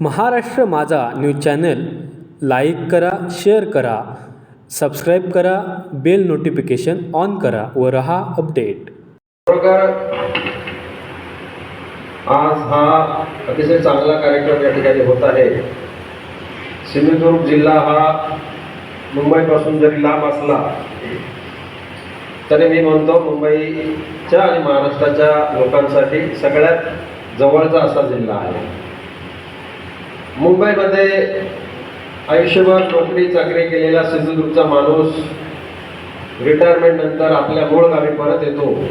Maharashtra Majha news channel like करा share करा subscribe करा बेल नोटिफिकेशन ऑन करा व रहा अपडेट. आज हा अतिशय चांगला कार्यक्रम या ठिकाणी होत आहे. सिंधुदुर्ग जिल्हा हा मुंबईपासून जरी लांब असला तरी मी म्हणतो मुंबईच्या आणि महाराष्ट्राच्या लोकांसाठी सगळ्यात जवळचा असा जिल्हा आहे. मुंबईमध्ये आयुष्यभर नोकरी चाकरी केलेला सिंधुदुर्गचा माणूस रिटायरमेंट नंतर आपल्या मूळ गावी परत येतो.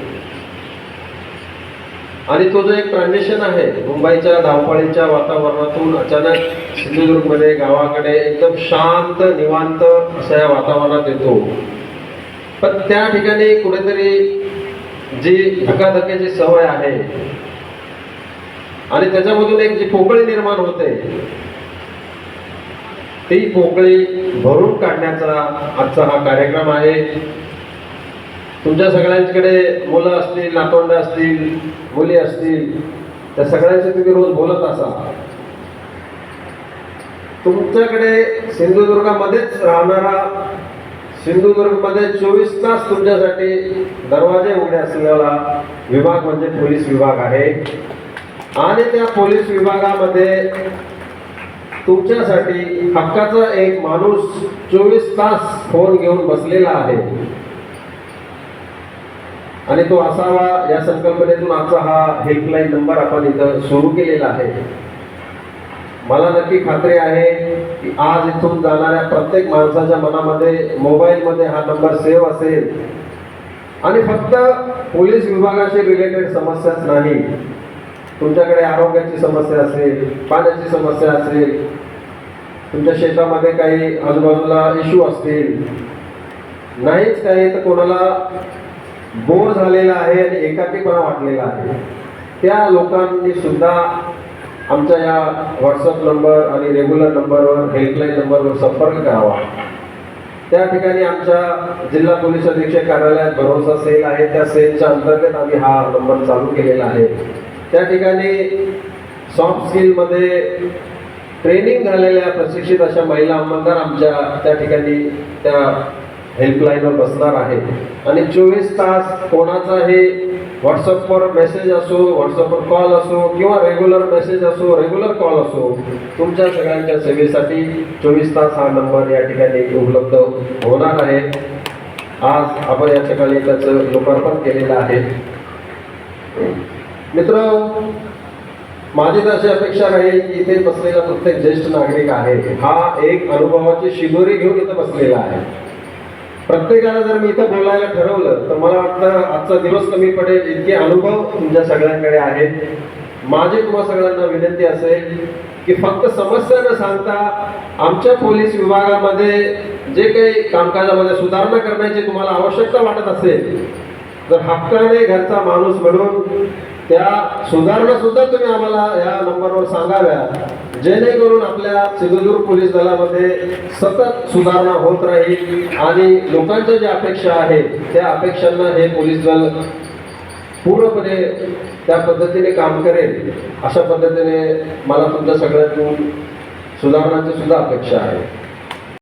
आणि तो जो एक ट्रान्झिशन आहे मुंबईच्या धावपळीच्या वातावरणातून अचानक सिंधुदुर्गमध्ये गावाकडे एकदम शांत निवांत अशा या वातावरणात येतो. पण त्या ठिकाणी कुठेतरी जी धकाधकीची सवय आहे आणि त्याच्यामधून एक जी पोकळी निर्माण होते ती पोकळी भरून काढण्याचा आजचा हा कार्यक्रम आहे. तुमच्या सगळ्यांकडे मुलं असतील नातवंड असतील मुली असतील त्या सगळ्यांशी तुम्ही रोज बोलत असा. तुमच्याकडे सिंधुदुर्गामध्येच राहणारा सिंधुदुर्गमध्ये चोवीस तास तुमच्यासाठी दरवाजे उघडे असलेला विभाग म्हणजे पोलीस विभाग आहे. आणि त्या पोलीस विभागामध्ये तुमच्यासाठी हक्काचा एक माणूस चोवीस तास फोन घेऊन बसलेला आहे. आणि तो असावा या संकल्पनेतून आजचा हा हेल्पलाईन नंबर आपण इथं सुरू केलेला आहे. मला नक्की खात्री आहे की आज इथून जाणाऱ्या प्रत्येक माणसाच्या मनामध्ये मोबाईलमध्ये हा नंबर सेव्ह असेल. आणि फक्त पोलीस विभागाशी रिलेटेड समस्याच नाही. तुमच्याकडे आरोग्याची समस्या असेल पाण्याची समस्या असेल तुमच्या शेतामध्ये काही आजूबाजूला इश्यू असतील नाहीच काही तर कोणाला बोर झालेला आहे आणि एकाकीपणा वाटलेला आहे. त्या लोकांनी सुद्धा आमच्या या व्हॉट्सअप नंबर आणि रेग्युलर नंबरवर हेल्पलाईन नंबरवर संपर्क करावा. त्या ठिकाणी आमच्या जिल्हा पोलीस अधीक्षक कार्यालयात भरोसा सेल आहे. त्या सेलच्या अंतर्गत आम्ही हा नंबर चालू केलेला आहे. त्या ठिकाणी सॉफ्ट स्किलमध्ये ट्रेनिंग झालेल्या प्रशिक्षित अशा महिला अंमलदार आमच्या त्या ठिकाणी त्या हेल्पलाईनवर बसणार आहेत. आणि चोवीस तास कोणाचाही व्हॉट्सअपवर मेसेज असो व्हॉट्सअपवर कॉल असो किंवा रेग्युलर मेसेज असो रेग्युलर कॉल असो तुमच्या सगळ्यांच्या सेवेसाठी चोवीस तास हा नंबर या ठिकाणी उपलब्ध होणार आहे. आज आपण या ठिकाणी त्याचं लोकार्पण केलेलं आहे. मित्र माझी तर अशी अपेक्षा राहील की इथे बसलेला प्रत्येक ज्येष्ठ नागरिक आहे. हा एक अनुभवाची शिदोरी घेऊन इथं बसलेला आहे. प्रत्येकाला जर मी इथं बोलायला ठरवलं तर मला वाटतं आजचा दिवस कमी पडेल. इतके अनुभव तुमच्या सगळ्यांकडे आहेत. माझी तुम्हा सगळ्यांना विनंती असेल की फक्त समस्या न सांगता आमच्या पोलीस विभागामध्ये जे काही कामकाजामध्ये सुधारणा करण्याची तुम्हाला आवश्यकता वाटत असेल तर हक्काने घरचा माणूस म्हणून त्या सुधारणा सुद्धा तुम्ही आम्हाला या नंबरवर सांगाव्या. जेणेकरून आपल्या सिंधुदुर्ग पोलीस दलामध्ये सतत सुधारणा होत राहील आणि लोकांच्या ज्या अपेक्षा आहेत त्या अपेक्षांना हे पोलीस दल पूर्णपणे त्या पद्धतीने काम करेल. अशा पद्धतीने मला तुमच्या सगळ्यातून सुधारणाची सुद्धा अपेक्षा आहे.